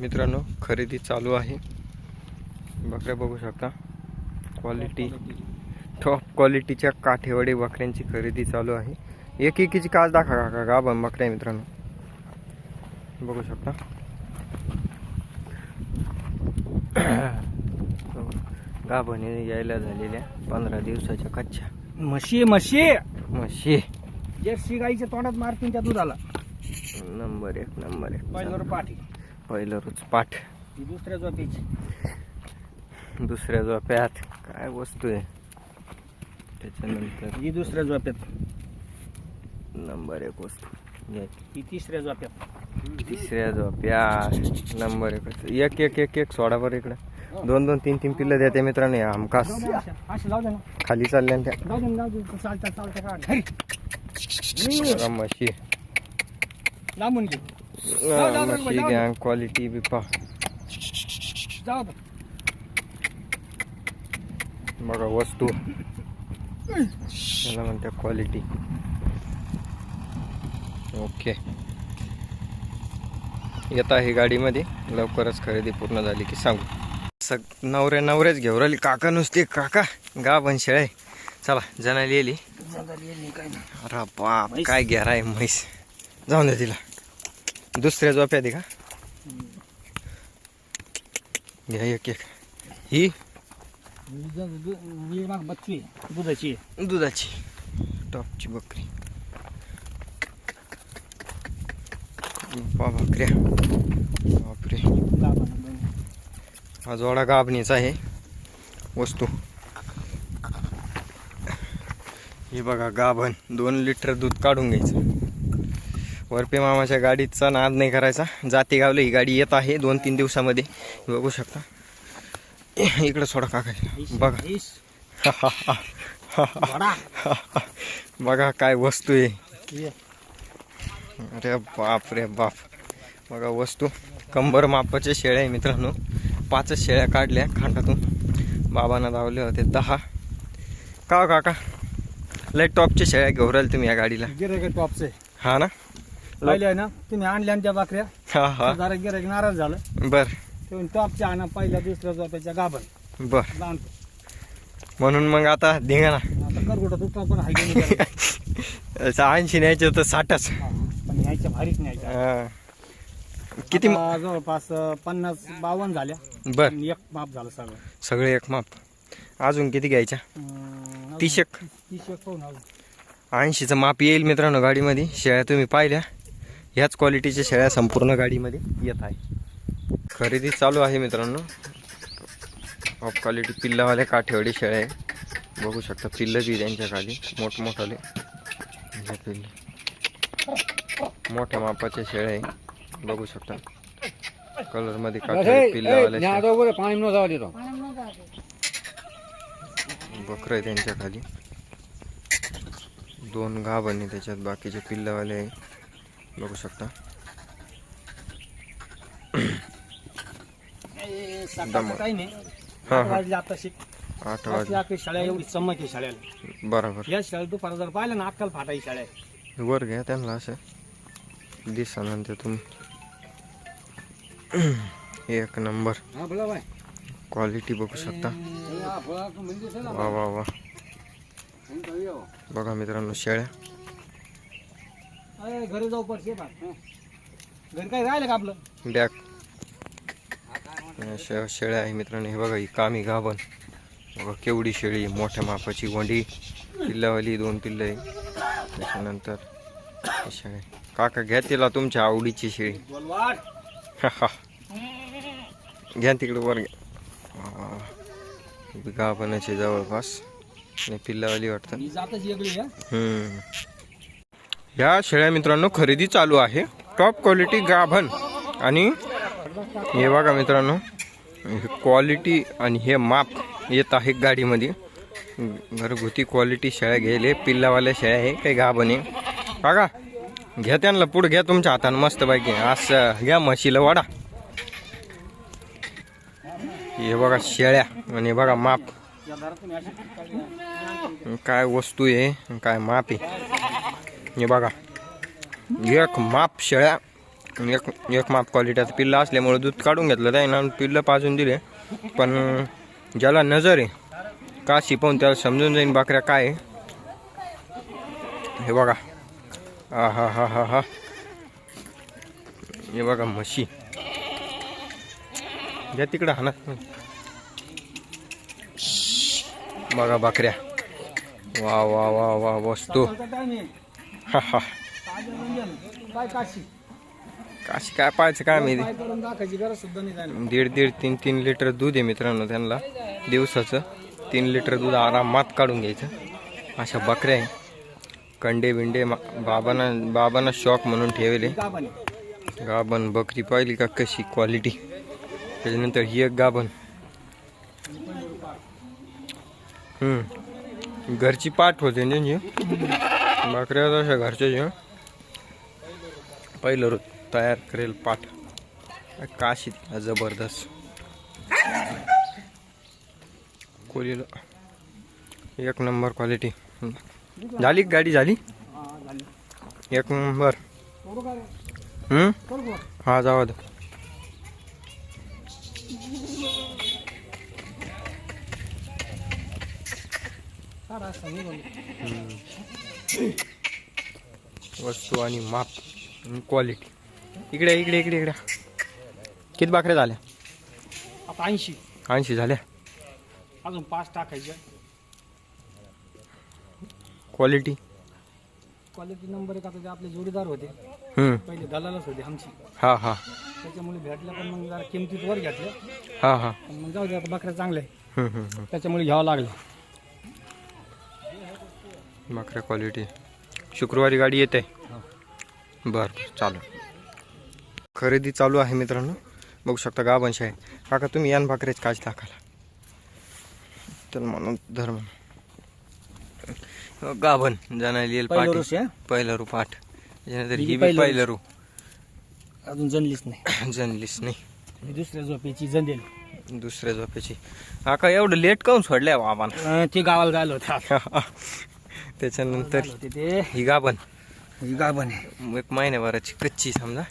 मित्रांनो खरेदी चालू आहे. बकऱ्या बघू शकता. क्वालिटी टॉप क्वालिटीच्या काठेवाडी बकऱ्यांची खरेदी चालू आहे. एक एकीची काच दाखवा काका गाभण बकऱ्या मित्रांनो? बघू शकता. गाभण यायला झालेल्या पंधरा दिवसाच्या कच्च्या. म्हशी म्हशी म्हशी. जर्सी गाईच्या तोंडात मारतील त्या दुधाला. नंबर एक नंबर एक. पाठी. पहिलं रोज पाठ दुसऱ्या झोपेची दुसऱ्या झोप्यात काय वस्तू आहे? त्याच्यानंतर ही दुसऱ्या झोप्यात नंबर एक वस्तू. ही तिसऱ्या झोप्यात तिसऱ्या झोप्यात नंबर एक वस्तू. एक एक एक एक सोडा बरं इकडं. दोन दोन तीन तीन पिल्लं द्या त्या मित्रांनो हमखास ना. खाली चालल्या त्या. म्हशी लांबून घे. दे. घ्या क्वालिटी बी पहा बघा वस्तू त्याला म्हणते क्वालिटी ओके येत आहे गाडीमध्ये. लवकरच खरेदी पूर्ण झाली की सांगू. सग नवऱ्या नवऱ्याच घेऊ. राहिली काका नुसते. काका गा पण शेळे चला जणाली येली. अरे बाप. काय घेरा आहे म्हैस. जाऊन दे तिला. दुसऱ्या झोप्या दे का? घ्या एक एक. ही? बच्ची दुधाची. दुधाची. टॉपची बकरी. बकऱ्या बापरे. हा जोडा गाभणीचा आहे. वस्तू. हे बघा गाभण. दोन लिटर दूध काढून घ्यायचं. वरपे मामाच्या गाडीचा नाद नाही करायचा. जाते गावलं ही गाडी येत आहे दोन तीन दिवसामध्ये. बघू शकता. इकडं सोडा काका बघा. बघा काय वस्तू आहे. अरे बाप रे बाप. बघा वस्तू. कंबर मापाच्या शेळ्या आहे मित्रांनो. पाचच शेळ्या काढल्या खांडातून. बाबांना धावले होते दहा. का हो काका? लय टॉपच्या शेळ्या घेऊन राहिले तुम्ही या गाडीला. टॉपचे. हा ना? पहिले आहे ना तुम्ही आणल्या त्या बाकऱ्या. हा हा. जरा गिऱ्हाईक नाराज झालं. बर. तेव्हा टॉपच्या आणा पहिल्या दुसऱ्या झोप्याच्या गाभण. बर. म्हणून मग आता धिंगा ना. आता करगुटा तुटला पण हाय. ऐंशी न्यायचे होतं साठच. हा, पण न्यायच्या भारीच न्यायच्या हा. किती आता जवळपास अं, पन्नास बावन्न झाल्या. बर. आणि एक माप झालं सगळं. सगळे एक माप. अजून किती घ्यायच्या? अं, तीस एक. तीस एक पाहून अजून. ऐंशीचं माप येईल मित्रांनो गाडीमध्ये. शेळ्या तुम्ही पाहिल्या. ह्याच क्वालिटीच्या शेळ्या संपूर्ण गाडीमध्ये येत आहे. खरेदी चालू आहे मित्रांनो. टॉप क्वालिटी पिल्लावाले काठेवाडी शेळ्या आहे. बघू शकता पिल्लं बी त्यांच्या खाली मोठमोठाले. पिल्लं. मोठ्या मापाच्या शेळ्या आहे. बघू शकता. कलरमध्ये काठेवाडी पिल्लावाल्या बकरं आहे त्यांच्या खाली. दोन गाभणी त्याच्यात बाकीचे पिल्लावाले आहे. बघू शकता. सकाळचं काही नाही. हा, आठ. वाजले आता शिक. आठ वाजले. आपली शाळा एवढी चमक आहे शाळेला. बरोबर. या शाळेत दुपार जर पाहिलं ना अक्कल फाटाई शाळा वर घ्या त्यांना असं. दिसानंतर तुम्ही एक नंबर. हा क्वालिटी बघू शकता. वा वा वा. बघा मित्रांनो शेळ्या. घरी जाऊ पडશે घरी काय राहिलं का आपलं? बॅग. शेळ्या आहे मित्रांनो. हे बघा ही कामी गाभण. बघा केवढी शेळी मोठ्या मापाची गोंडी. पिल्लावाली दोन पिल्लं आहे. त्याच्यानंतर शेळ्या काका घ्या तिला तुमच्या आवडीची शेळी. घ्या तिकडे वर घ्या. गाभणाची जवळपास. आणि पिल्लावाली वाटतं. हम्म. या शेळ्या मित्रांनो खरेदी चालू आहे. टॉप क्वालिटी गाभण. आणि हे बघा मित्रांनो क्वालिटी आणि हे माप येत आहे गाडीमध्ये. घरगुती क्वालिटी शेळ्या घ्यायले पिल्लावाल्या शेळ्या आहे काही गाभण आहे. बघा घ्या त्यांना पुढे घ्या तुमच्या हातानं मस्त पैकी असं घ्या म्हशीला वाडा. हे बघा शेळ्या आणि बघा माप. काय वस्तू आहे काय माप आहे. हे बघा. एक माप शेळ्या एक एक माप क्वालिटीचं पिल्लं असल्यामुळे दूध काढून घेतलं त्याने आणि पिल्लं पाजून दिले. पण ज्याला नजर आहे का शिपवून त्याला समजून जाईन बाकऱ्या काय आहे? हे बघा. हा हा हा हा. हा हे बघा म्हशी. या तिकडं हा ना. बघा बकऱ्या. वा वा वा वा वस्तू काय काशी काशी काय पाहायचं काय माहिती? दीड दीड तीन तीन लिटर दूध आहे मित्रांनो त्यांना. दिवसाचं तीन लिटर दूध आरामात काढून घ्यायचं. अशा बकऱ्या आहे. कंडे बिंडे मा- बाबांना बाबांना शॉक म्हणून ठेवले. गाभण बकरी पाहिली का कशी क्वालिटी त्याच्यानंतर ही एक गाभण. घरची पाठ होते ना त्यांची बकऱ्या तशा घरच्या ज्या पहिलं रोज तयार करेल पाठ काशी जबरदस्त. कोलीला एक नंबर क्वालिटी झाली गाडी झाली? एक नंबर. हम्म? हा जावा दे. वस्तू आणि माप आणि क्वालिटी इकडे इकडे इकडे इकडे. किती बाकऱ्या झाल्या? आता ऐंशी. ऐंशी झाल्या? अजून पाच टाकायचे. क्वालिटी क्वालिटी नंबर एक आता जे आपले जोडीदार होते. हम्म. पहिले दलालच होते आमची. हा हा. त्याच्यामुळे भेटल्या पण मग जरा किमतीत वर घेतल्या. हा हा. पण मग जाऊ दे आता बकऱ्या चांगल्या आहे हम्म, हम्म, हम्म. त्याच्यामुळे घ्यावं लागलं. बाकऱ्या क्वालिटी शुक्रवारी गाडी येते. बरं चालू. खरेदी चालू आहे मित्रांनो. बघू शकता गावंश आहे काका तुम्ही यान भाकरेच काच टाकाला तर म्हणून धर्म गाभण जाणार येईल पहिलं पाठी. पहिलं रू पाठ ही ही बी पहिलं रू अजून जनलीच नाही. जनलीस नाही. ही दुसऱ्या झोपेची जंदेल दुसऱ्या झोपेची. काका एवढं लेट काऊन सोडल्या बाबांना? ते गावाला जायला होते. त्याच्यानंतर ही गाभण. ही गाभण आहे. एक महिन्याभराची कच्ची समजा.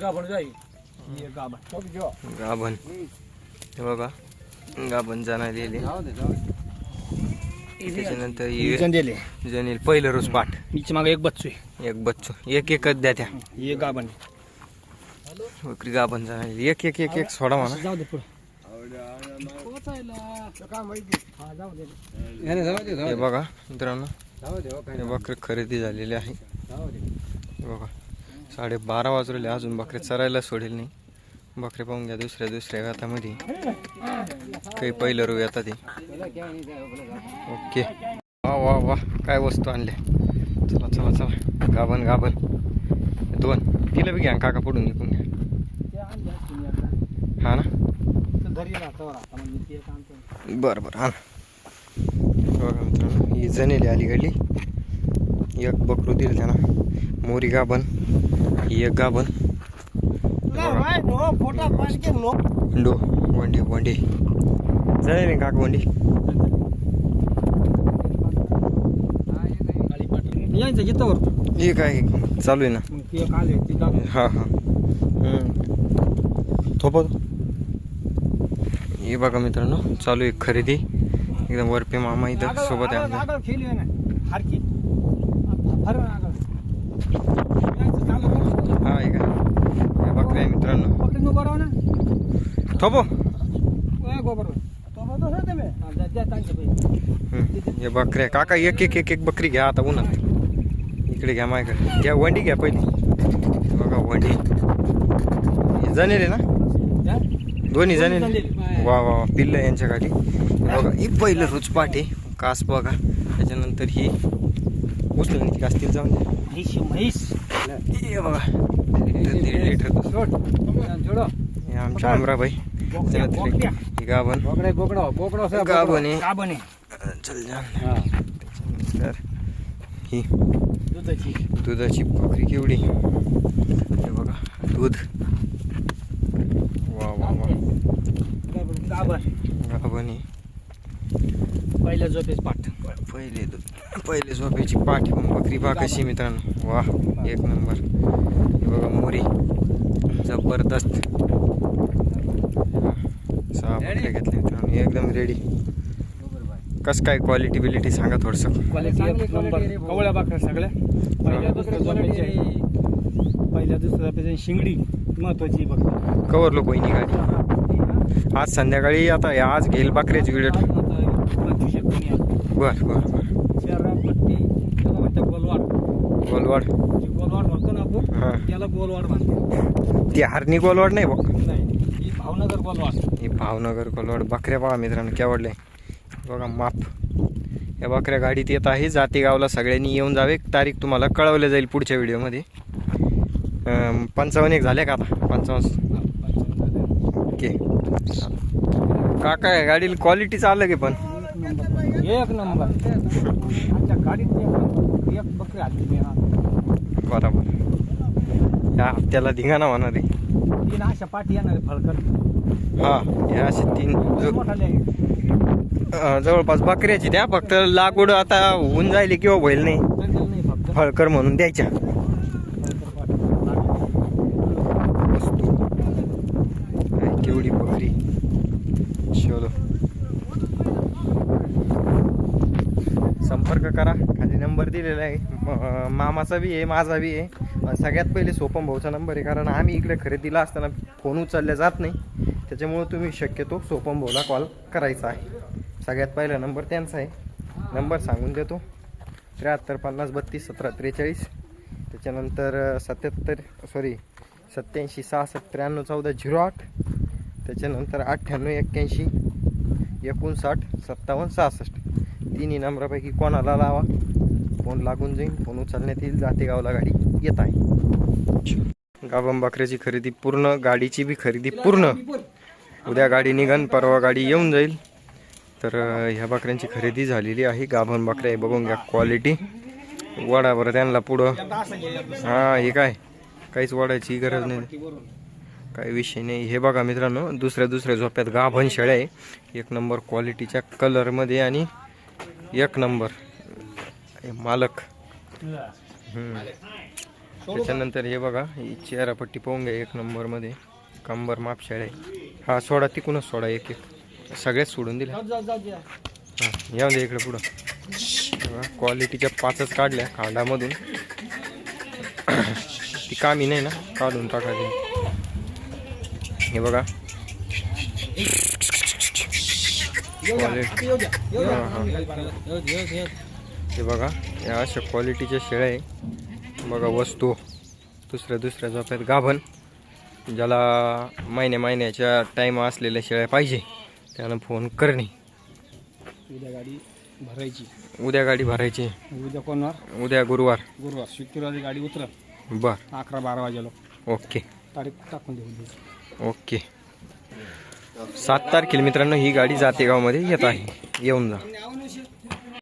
गाभण जाई ही गाभण. हे बघा गाभण जाणार लिहिले त्याच्यानंतर जनील पहिलं रोज पाठ. हिची मागे एक बच्चू एक बच्चू. एक एकच द्या त्या. ही एक गाभण बकरी गाभण जाणार एक एक एक एक सोडा म्हणा. जाऊ दे पुढे. हा. हे बघा मित्रांनो. बकरे खरेदी झालेली आहे. हे बघा साडे बारा वाजलेले अजून बकरे चरायला सोडेल नाही. बकरे पाहून घ्या दुसऱ्या दुसऱ्या गातामध्ये काही पहिलं रो येतात ते ओके. वा वा वा काय वस्तू आणल्या. चला चला चला. गाभण गाभण. दोन. तिला बी घ्या काका पडून निघून घ्या. हा ना. बरं बरं हा मित्रांनो ही जनेली अली घडली एक बकरू दिलं त्यांना. मोरी गाभण ही एक गाभण. डो वंडी वंडी. जनेली काका वंडी. हे काय चालू आहे ना. हा हा. थोपत. हे बघा मित्रांनो चालू आहे खरेदी. एकदम वरपे मामा इथं सोबत आहे. हा हे हे मित्रांनो. तुम्ही. हा. हे बकऱ्या. काका एक एक एक एक बकरी घ्या आता उन्हात. इकडे घ्या माझ्याकडे घ्या वंडी घ्या पहिली. बघा वंडी. जनेल आहे ना? द्या. दोन्ही जनेल. वा वा वा. पिल्ल यांच्या गाडी बघा ही पहिलं रोज पाठ आहे. कास बघा. त्याच्यानंतर ही उचलून असतील जाऊन. बघा. हे आमच्या आमराबाई. गाभण. गाभण. आहे. चल जाण हा. त्याच्यानंतर ही दुधाची. दुधाची बकरी केवढी. हे बघा दूध. वा वा वा. गाभण पहिल्या झोपेच पाठ. पहिले झोपेची पाठी पण बकरी पहा कशी मित्रांनो. वा एक नंबर. हे बघा मोरी. जबरदस्त. सहा बकऱ्या घेतल्या मित्रांनो. एकदम रेडी कसं काय क्वालिटी बिलिटी सांगा थोडंसं. क्वालिटी एक नंबर कवळ्या बाकऱ्या सगळ्या. पहिल्या दुसऱ्या. पहिल्या दुसऱ्या शिंगडी. महत्वाची बघ. कवर लोक गाडी आज संध्याकाळी आता हे आज घेईल बकऱ्याची आहे. बर बर बर. गोलवाड. गोलवाड. गोलवाड म्हणतो ना. आपण त्याला गोलवाड म्हणतो ती हरणी गोलवाड नाही बघ. नाही ही भावनगर गोलवाड. ही भावनगर कोलवाड बकऱ्या पहा मित्रांनो केवढले बघा माप. या बकऱ्या गाडीत येत आहे जातेगावला सगळ्यांनी येऊन जावे. तारीख तुम्हाला कळवलं जाईल पुढच्या व्हिडिओमध्ये पंचावन्न एक झाले का आता? पंचावन्न. ओके. काका या गाडीला क्वालिटीच आलं की पण? एक नंबर. बरोबर. या हप्त्याला धिंगाणा होणार आहे तीन अशा पाठी येणार आहे फळकन हा या असे तीन आहे. जवळपास बकऱ्याची त्या फक्त लागवड आता होऊन जाईल किंवा होईल नाही. जंगल नाही फक्त. फळकर म्हणून द्यायच्या फळकर पाठी. वस्तू काय केवढी बकरी शोधो. संपर्क करा. खाली नंबर दिलेला आहे. मामाचा बी आहे माझा बी आहे. सगळ्यात पहिले सोपम भाऊचा नंबर आहे कारण आम्ही इकडे खरेदीला असताना फोन उचलल्या जात नाही. त्याच्यामुळं तुम्ही शक्यतो सोपम भाऊला कॉल करायचा आहे. सगळ्यात पहिला नंबर त्यांचा आहे. नंबर सांगून देतो. त्र्याहत्तर पन्नास बत्तीस सतरा त्रेचाळीस. त्याच्यानंतर सत्याहत्तर सॉरी सत्याऐंशी सहासष्ट त्र्याण्णव चौदा झिरो आठ. त्याच्यानंतर अठ्ठ्याण्णव एक्क्याऐंशी एकोणसाठ सत्तावन्न सहासष्ट. तिन्ही नंबरापैकी कोणाला लावा? फोन लागून जाईल फोन उचलण्यात येईल जातेगावला गाडी येत आहे. गाभम बकऱ्याची खरेदी पूर्ण गाडीची बी खरेदी पूर्ण. उद्या गाडी निघन परवा गाडी येऊन जाईल. तर ह्या बकऱ्यांची खरेदी झालेली आहे. गाभण बकऱ्या बघून घ्या क्वालिटी वडा बरं त्यांना पुढं. हां हे काय? काहीच वाढायची गरज नाही. काही विषय नाही. हे बघा मित्रांनो दुसऱ्या दुसऱ्या झोप्यात गाभण शेळ्या आहे. एक नंबर क्वालिटीच्या कलरमध्ये आणि एक नंबर मालक. त्याच्यानंतर हे बघा ही चेहरापट्टी पाहून घ्या एक नंबरमध्ये. कंबर माप शेळ्या आहे. हा सोडा तिकूनच सोडा एक एक. सगळ्याच सोडून द्या. हां येऊ दे इकडे पुढं. क्वालिटीच्या पाचच काढल्या खांडामधून ती कामी नाही ना काढून टाकायची. हे बघा. हा, बघा या अशा क्वालिटीच्या शेळ्या आहे. बघा वस्तू. दुसऱ्या दुसऱ्या झोप्यात गाभण. ज्याला महिन्या महिन्याच्या टाईम असलेल्या शेळ्या पाहिजे त्यानं फोन करणे. उद्या गाडी भरायची. उद्या गाडी भरायची. उद्या कोणवर? उद्या गुरुवार. गुरुवार. शुक्रवारी गाडी उतरत बर. अकरा बारा वाजेला. ओके. तारीख टाकून देऊ. ओके. सात तारखेला मित्रांनो ही गाडी जातेगावमध्ये येत आहे. येऊन जा.